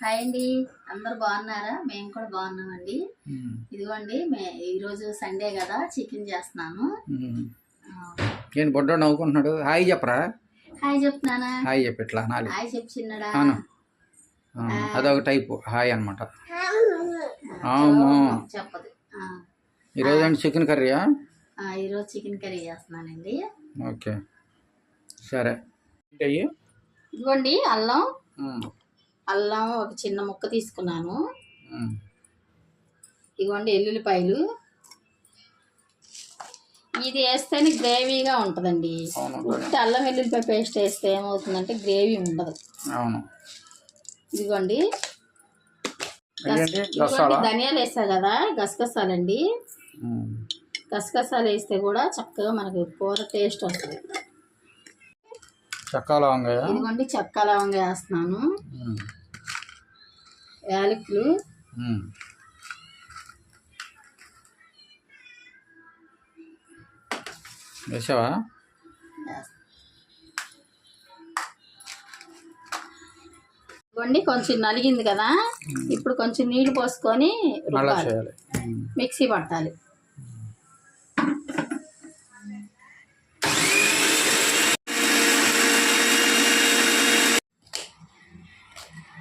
Hi అండి. అందరు బాగున్నారా? మేము కూడా బాగున్నామండి. ఇదిగోండి మే ఈరోజు సండే కదా చికెన్ చేస్తున్నాను. ఏంటి బొడ్డో నవ్వుకుంటున్నాడు? హాయ్ చెప్పరా? హాయ్ చెప్తున్నానా? హాయ్ చెప్పి ఇట్లా అనాలి హాయ్ చెప్పు చిన్నడా. అవును. అదొక టైపు. హాయ్ అనమాట అవును. చెప్పదు. ఈరోజు ఏంటి చికెన్ కర్రీయా? ఆ, ఈరోజు చికెన్ కర్రీ చేస్తున్నానండి. ఓకే. సరే. ఇదిగోండి అల్లం. అల్లం ఒక చిన్న ముక్క తీసుకున్నాను. ఇదిగోండి ఎల్లుల్లిపాయలు. ఇది వేస్తేనే గ్రేవీగా ఉంటుందండి. ఉట్టి అల్లం వెల్లుల్లిపాయ పేస్ట్ వేస్తే ఏమవుతుందంటే గ్రేవీ ఉండదు. అవును. ఇదిగోండి. ధనియాలు వేసా కదా గసగసాలండి. గసగసాలు వేస్తే కూడా చక్కగా మనకి కూర టేస్ట్ వస్తుంది. చెక్క లవంగాయ ఇదిగోండి చెక్క లవంగా వేస్తున్నాను. యాలకులు. వేసావా? ఇదిగోండి కొంచెం నలిగింది కదా. ఇప్పుడు కొంచెం నీళ్ళు పోసుకొని మిక్సీ పట్టాలి.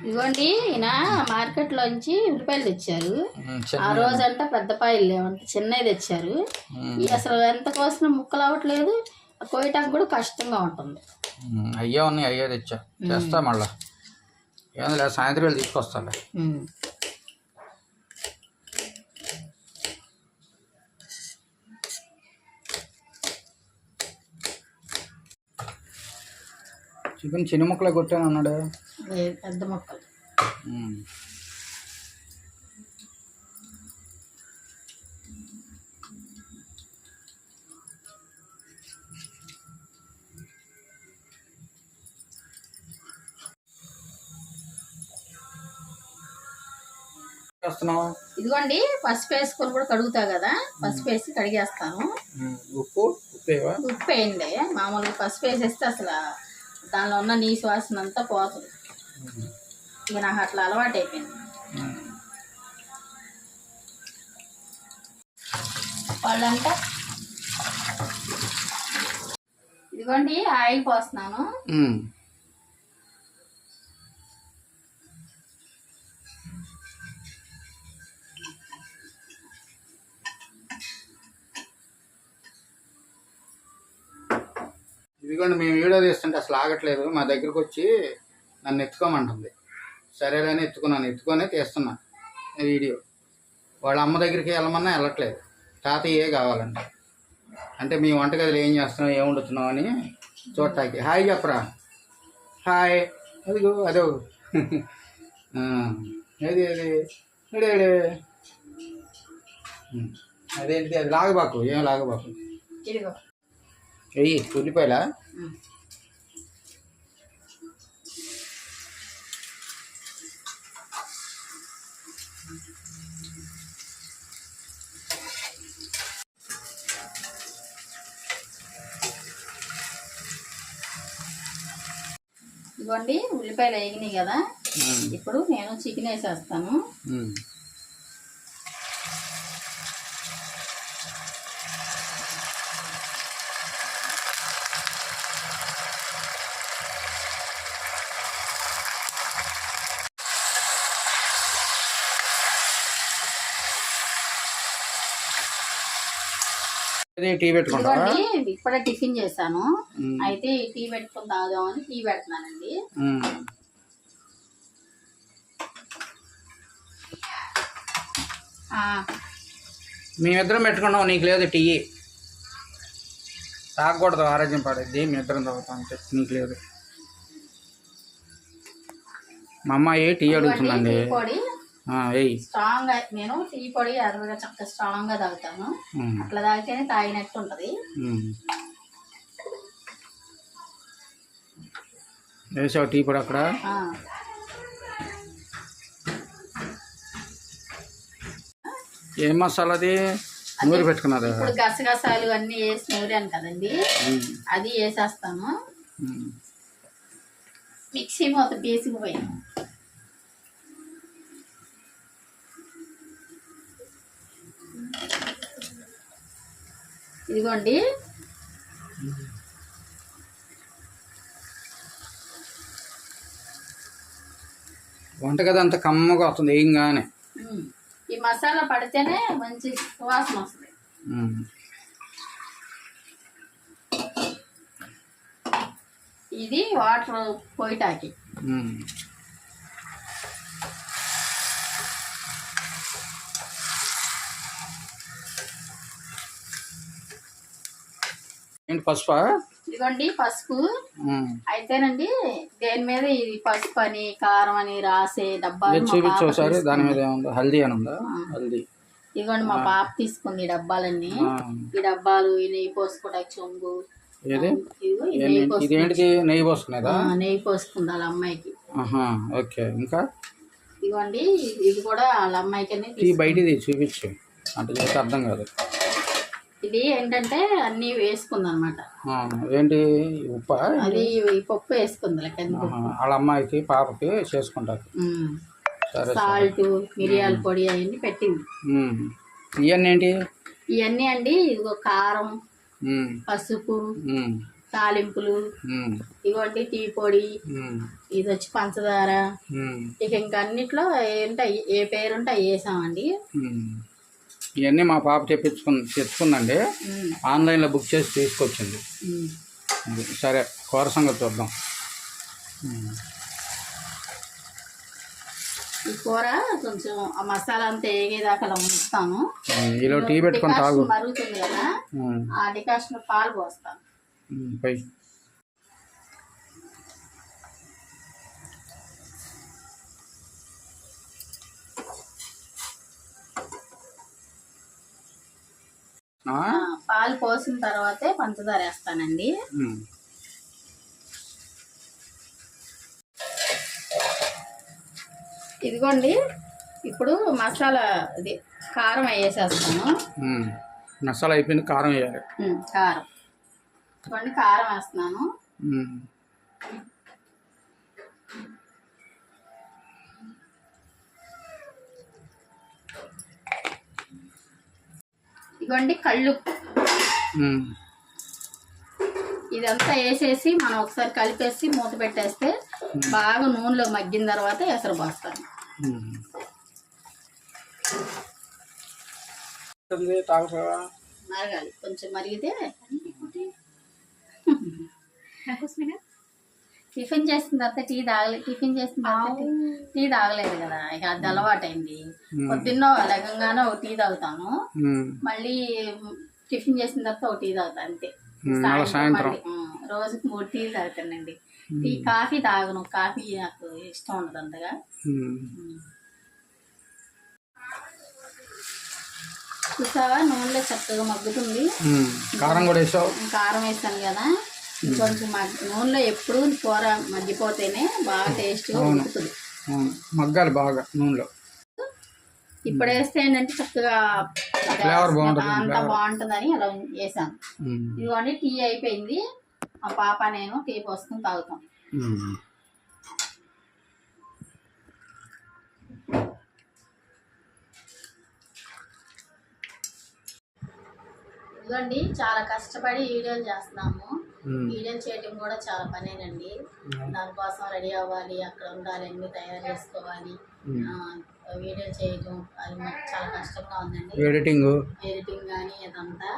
ఇదిగోండి ఈయన మార్కెట్లోంచి ఉల్లిపాయలు తెచ్చారు. ఆ రోజంట పెద్ద పాయలు లేవంట చిన్నవి తెచ్చారు. ఈ అసలు ఎంత కోసిన ముక్కలు అవ్వట్లేదు కోయటానికి కూడా కష్టంగా ఉంటుంది. అయ్యే ఉన్నాయి అయ్యే తెచ్చా. చేస్తా మళ్ళా. ఏం లేదు సాయంత్రం వెళ్ళి తీసుకొస్తాలే. చికెన్ చిన్న ముక్కలే కొట్టాను అన్నాడు. పెద్ద ముక్కలు. ఇదిగోండి పసుపు వేసుకొని కూడా కడుగుతా కదా పసుపు వేసి కడిగేస్తాను. ఉప్పు ఉప్పేవా ఉప్పు వేయండి. మామూలుగా పసుపు వేసేస్తే అసలు దానిలో ఉన్న నీసు వాసన అంతా పోతుంది. ఇక నాకు అట్లా అలవాటు అయిపోయింది వాళ్ళంట ఇదిగోండి ఆయిల్ పోస్తున్నాను. ఇదిగోండి మేము వీడియో తీస్తుంటే అసలు ఆగట్లేదు. మా దగ్గరికి వచ్చి నన్ను ఎత్తుకోమంటుంది. సరేలేని ఎత్తుకున్నాను. ఎత్తుకొని తీస్తున్నా వీడియో. వాళ్ళ అమ్మ దగ్గరికి వెళ్ళమన్నా వెళ్ళట్లేదు. తాతయ్యే కావాలంట అంటే మీ వంటగదిలో ఏం చేస్తున్నావు ఏం వండుతున్నావు అని చూడటానికి. హాయ్ చెప్పరా? హాయ్. అదిగో అదో. ఏది ఏది? ఏడే అదేంటి అది లాగబాకు ఏం లాగబాకు? వెయ్యి ఉల్లిపాయలా? ఇదిగోండి ఉల్లిపాయలు వేగినాయి కదా. ఇప్పుడు నేను చికెన్ వేసేస్తాను. టీ పెట్టుకుంటావా? ఇప్పుడే టిఫిన్ చేశాను. అయితే టీ పెట్టుకుని తాగుదామని టీ పెడుతున్నానండి. మేమిద్దరం పెట్టుకున్నాం నీకు లేదు టీ. తాగకూడదు ఆరోగ్యం పడేది మేమిద్దరం తాగుతాం అంతే నీకు లేదు. మా అమ్మాయి టీ అడుగుతుందండి. స్ట్రాంగ్ నేను టీ పొడి అరవగా చక్కగా స్ట్రాంగ్గా తాగుతాను అట్లా తాగితేనే తాగినట్టు ఉంటది. వేసావు టీ పొడి అక్కడ? ఏం మసాలాది నూరి పెట్టుకున్నది ఇప్పుడు గసగసాలు అన్ని వేసి నూరాను కదండి. అది వేసేస్తాను. మిక్సీ మూత తీసుకుపోయాను ఇదిగోండి. వంటగది అంత కమ్మగా వస్తుంది ఏంగానే ఉమ్. ఈ మసాలా పడితేనే మంచి సువాసన వస్తుంది. ఇది వాటర్ పోయిటాకి ఏంటి పసుపా? ఇదిగోండి పసుపు. అయితేనండి దేని మీద ఇది పసుపు అని కారం అని రాసే మా చూపించు ఒకసారి దాని. మీద ఏముందా హల్దీ అని ఉందా? హల్దీ. ఇదిగోండి మా పాప తీసుకుంది ఈ డబ్బాలన్నీ. ఈ డబ్బాలు ఈ నెయ్యి పోసుకోవడానికి చొంగు ఏంటి- నెయ్యి పోసుకుంది. ఇదేంటిది? నెయ్యి పోసుకునేదా? నెయ్యి పోసుకుంది వాళ్ళ అమ్మాయికి. ఓకే. ఇంకా? ఇదిగోండి ఇది కూడా వాళ్ళ అమ్మాయికి బయటిది చూపించు. అంటే అర్థం కాదు. ఇది ఏంటంటే అన్ని వేసుకుంది అనమాట ఏంటి ఉప్ప అది ఈ పప్పు వేసుకుంది వాళ్ళ అమ్మాయికి పాపకి చేసుకుంటారు సాల్ట్ మిరియాల పొడి అవన్నీ పెట్టింది. ఇవన్నీ ఏంటి ఇవన్నీ అండి ఇదిగో కారం. పసుపు. తాలింపులు. ఇగోండి టీ పొడి. ఇది వచ్చి పంచదార. ఇక ఇంకా అన్నిట్లో ఏంటో ఏ పేరుంటే అవి వేసామండి. ఇవన్నీ మా పాప తెప్పించుకుని తెచ్చుకుందండి. ఆన్లైన్లో బుక్ చేసి తీసుకొచ్చింది. సరే కూర సంగతి చూద్దాం. ఈ కూర కొంచెం ఆ మసాలా అంతా ఏగేదాకా అలా ఉంచుతాను. ఈలో టీ పెట్టుకొని తాగు. మరుగుతుంది కదా. ఆ డికాషన్ పాలు పోస్తాను ఉమ్. పోయి ఆ? ఆ, పాలు పోసిన తర్వాతే పంచదార వేస్తానండి. ఇదిగోండి ఇప్పుడు మసాలా ఇది కారం వేసేస్తాను. మసాలా అయిపోయింది కారం వేయాలి. కారం. ఇదిగోండి కారం వేస్తున్నాను. ఉమ్. ఇదిగోండి కళ్ళు. ఇదంతా వేసేసి మనం ఒకసారి కలిపేసి మూత పెట్టేస్తే బాగా నూనెలో మగ్గిన తర్వాత ఎసరు పోస్తాను. మరగాలి. కొంచెం మరిగితే టిఫిన్ చేసిన తర్వాత టీ తాగలేదు టిఫిన్ చేసిన తర్వాత టీ- టీ తాగలేదు కదా ఇక అది అలవాటైంది. పొద్దున్న లగంగానే ఒక టీ తాగుతాను. మళ్ళీ టిఫిన్ చేసిన తర్వాత ఒక టీ తాగుతాను అంతే. సాయంత్రం రోజుకి మూడు టీలు తాగుతానండి. టీ కాఫీ తాగను కాఫీ నాకు ఇష్టం ఉండదు అంతగా. చూసావా? నూనెలో చక్కగా మగ్గుతుంది. కారం కూడా వేసావు? కారం వేసాను కదా. కొంచెం నూనెలో ఎప్పుడు కూర మగ్గిపోతేనే బాగా టేస్ట్గా అవును. మగ్గాలి బాగా నూనెలో. ఇప్పుడు వేస్తే ఏంటంటే చక్కగా అంత బాగుంటుందని అలా వేసాను. ఇదిగోండి టీ అయిపోయింది. మా పాప నేను టీ పోసుకుని తాగుతాం. ఇదిగోండి చాలా కష్టపడి వీడియోలు చేస్తున్నాము. వీడియోలు చేయడం కూడా చాలా పనేనండి. దానికోసం రెడీ అవ్వాలి అక్కడ ఉండాలి అన్ని తయారు చేసుకోవాలి. వీడియో చేయడం అది మాకు చాలా కష్టంగా ఉందండి. ఎడిటింగ్ ఎడిటింగ్ కానీ ఇదంతా.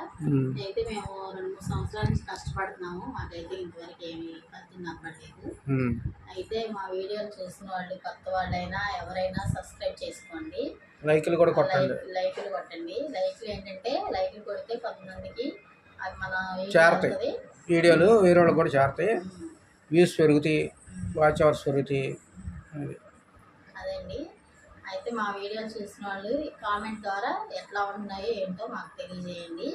అయితే మేము రెండు మూడు సంవత్సరాల నుంచి కష్టపడుతున్నాము. మాకైతే ఇంతవరకు ఏమి ఫలితం. అయితే అయితే మా వీడియోలు చూసిన వాళ్ళు కొత్త వాళ్ళైనా ఎవరైనా సబ్స్క్రైబ్ చేసుకోండి. లైకులు కూడా కొట్టండి. లైక్ లైకులు కొట్టండి. లైకులు ఏంటంటే లైకులు కొడితే కొంతమందికి అది మన చేరతాయి. వీడియోలు వేరే వాళ్ళకి కూడా చేరతాయి. వ్యూస్ పెరుగుతాయి. వాచ్ అవర్స్ పెరుగుతాయి. అది అదండి. అయితే మా వీడియోలు చూసిన వాళ్ళు కామెంట్ ద్వారా ఎట్లా ఉంటున్నాయో ఏంటో మాకు తెలియజేయండి.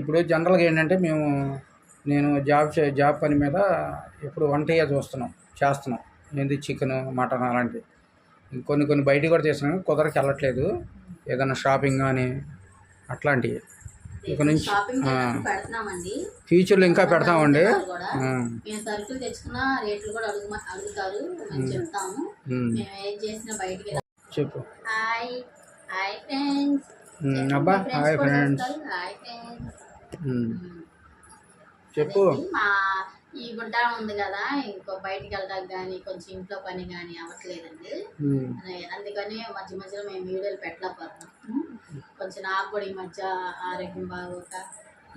ఇప్పుడు జనరల్గా ఏంటంటే మేము నేను జాబ్ జాబ్ పని మీద ఇప్పుడు వంటయ్య చూస్తున్నాం చేస్తున్నాం. ఏంది చికెన్ మటన్ అలాంటివి. కొన్ని కొన్ని బయటికి కూడా చేస్తున్నాం కుదరకి వెళ్ళట్లేదు. ఏదైనా షాపింగ్ కానీ అట్లాంటివి. ఇక నుంచి ఫ్యూచర్లో ఇంకా పెడతామండి. చెప్పు. అబ్బా హాయ్ ఫ్రెండ్స్. చెప్పు. ఈ గుడ్డ ఉంది కదా ఇంకో బయటికి వెళ్ళడానికి కానీ కొంచెం ఇంట్లో పని కానీ అవ్వట్లేదండి. అందుకని మధ్య మధ్యలో మేము వీడియోలు పెట్టలేకపోతున్నాం. కొంచెం నాకు కూడా ఈ మధ్య ఆరోగ్యం బాగోక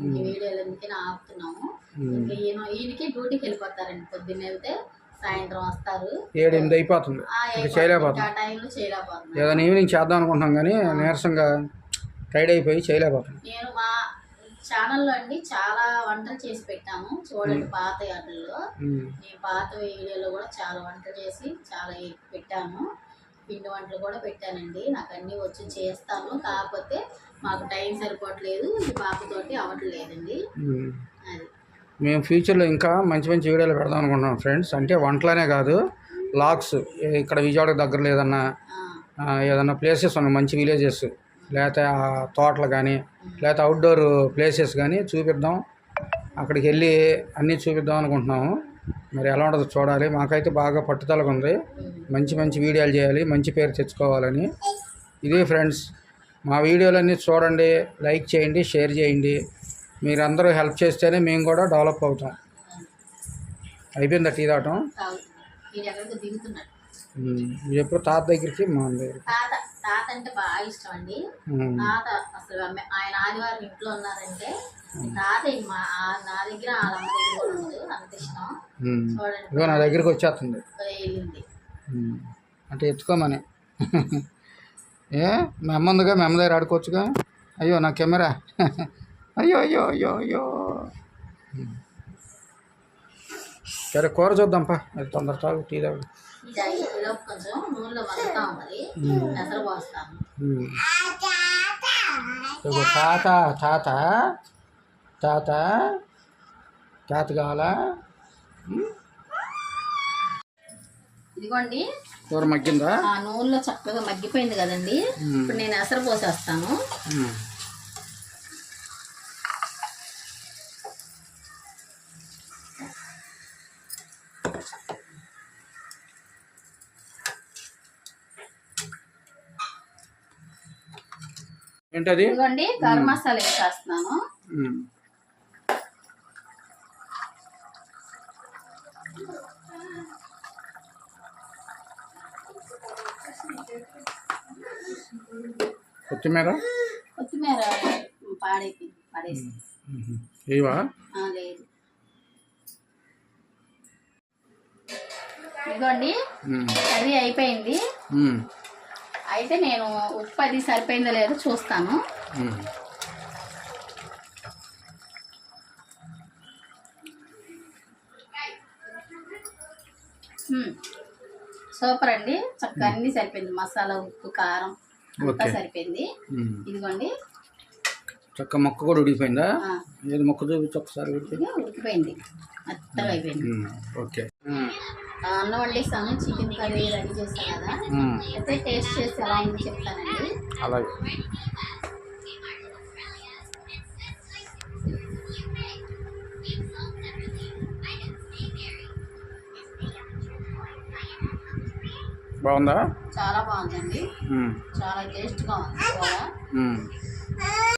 ఈ వీడియోలు ఎందుకని ఆపుతున్నాము. ఇంకా ఈయన ఈయనకి డ్యూటీకి వెళ్ళిపోతారండి పొద్దున్న వెళ్తే సాయంత్రం వస్తారు. ఏడు ఎనిమిది అయిపోతుంది. ఆ ఇంకా చేయలేకపోతున్నాం. ఆ టైంలో చేయలేకపోతున్నాం. ఏదైనా ఈవినింగ్ చేద్దాం అనుకుంటున్నాం కానీ నీరసంగా టైడ్ అయిపోయి చేయలేకపోతున్నాం. నేను మా ఛానల్లో అండి చాలా వంటలు చేసి పెట్టాము. చూడండి పాత వాటిల్లో నేను పాత వీడియోలో కూడా చాలా వంటలు చేసి చాలా పెట్టాను పిండి వంటలు కూడా పెట్టానండి. నాకు అన్నీ వచ్చి చేస్తాను. కాకపోతే మాకు టైం సరిపోవట్లేదు. ఈ పాపతోటి అవ్వట్లేదండి. అది. మేము ఫ్యూచర్లో ఇంకా మంచి మంచి వీడియోలు పెడదాం అనుకుంటున్నాం ఫ్రెండ్స్. అంటే వంటలనే కాదు లాగ్స్ ఇక్కడ విజయవాడ దగ్గర లేదన్నా ఏదన్నా ప్లేసెస్ ఉన్నాయి మంచి విలేజెస్. లేకపోతే ఆ తోటలు కానీ లేకపోతే అవుట్డోర్ ప్లేసెస్ కానీ చూపిద్దాం. అక్కడికి వెళ్ళి అన్నీ చూపిద్దాం అనుకుంటున్నాము. మరి ఎలా ఉంటుందో చూడాలి. మాకైతే బాగా పట్టుదలగా ఉంది. మంచి మంచి వీడియోలు చేయాలి. మంచి పేరు తెచ్చుకోవాలని. ఇదే ఫ్రెండ్స్ మా వీడియోలన్నీ చూడండి లైక్ చేయండి షేర్ చేయండి. మీరందరూ హెల్ప్ చేస్తేనే మేము కూడా డెవలప్ అవుతాం. అయిపోయిందా టీ మీరు ఎప్పుడు తాత దగ్గరికి మా దగ్గరికి. తాత అంటే బాగా ఇష్టం అండి. తాత అసలు ఆయన ఆదివారం ఇంట్లో ఉన్నారంటే తాత మా నా దగ్గర వాళ్ళ అమ్మ దగ్గర కూడా ఉండదు అంత ఇష్టం. చూడండి. నా దగ్గరికి వచ్చేస్తుంది. వెళ్ళింది. అంటే ఎత్తుకోమని. ఏ మీ అమ్మ ఉందిగా మీ అమ్మ దగ్గర ఆడుకోవచ్చుగా? అయ్యో నా కెమెరా. అయ్యో అయ్యో అయ్యో అయ్యో. సరే కూర చూద్దాంపా. అది తొందర తాగు టీ తాగు. ఇది కొంచెం నూనెలో మరుగుతాం పెసరు తాత. తాత తాత. తాత. కావాలా. ఇదిగోండి. కూర మగ్గిందా? ఆ నూనెలో చక్కగా మగ్గిపోయింది కదండి. ఇప్పుడు నేను ఎసరు పోసేస్తాను. ఏంటది? ఇదిగోండి గరం మసాలా వేసేస్తున్నాను ఉమ్. కొత్తిమీర? కొత్తిమీర పాడైపోయింది పడేసి. లేదు. ఇదిగోండి. కర్రీ అయిపోయింది. అయితే నేను ఉప్పు అది సరిపోయిందో లేదో చూస్తాను. సూపర్ అండి. చక్కగా అన్ని సరిపోయింది. మసాలా ఉప్పు కారం అంతా. సరిపోయింది. ఇదిగోండి. చక్క మొక్క కూడా ఉడికిపోయిందా? ఏది మొక్క చూపించు ఒకసారి ఉడికిపోయింది. మెత్తగా అయిపోయింది. ఓకే. అన్నం వండేసాను చికెన్ కర్రీ రెడీ చేస్తాను కదా. అయితే టేస్ట్ చేసి ఎలా అయింది చెప్తానండి అలాగే బాగుందా చాలా బాగుందండి. చాలా టేస్ట్గా ఉంది.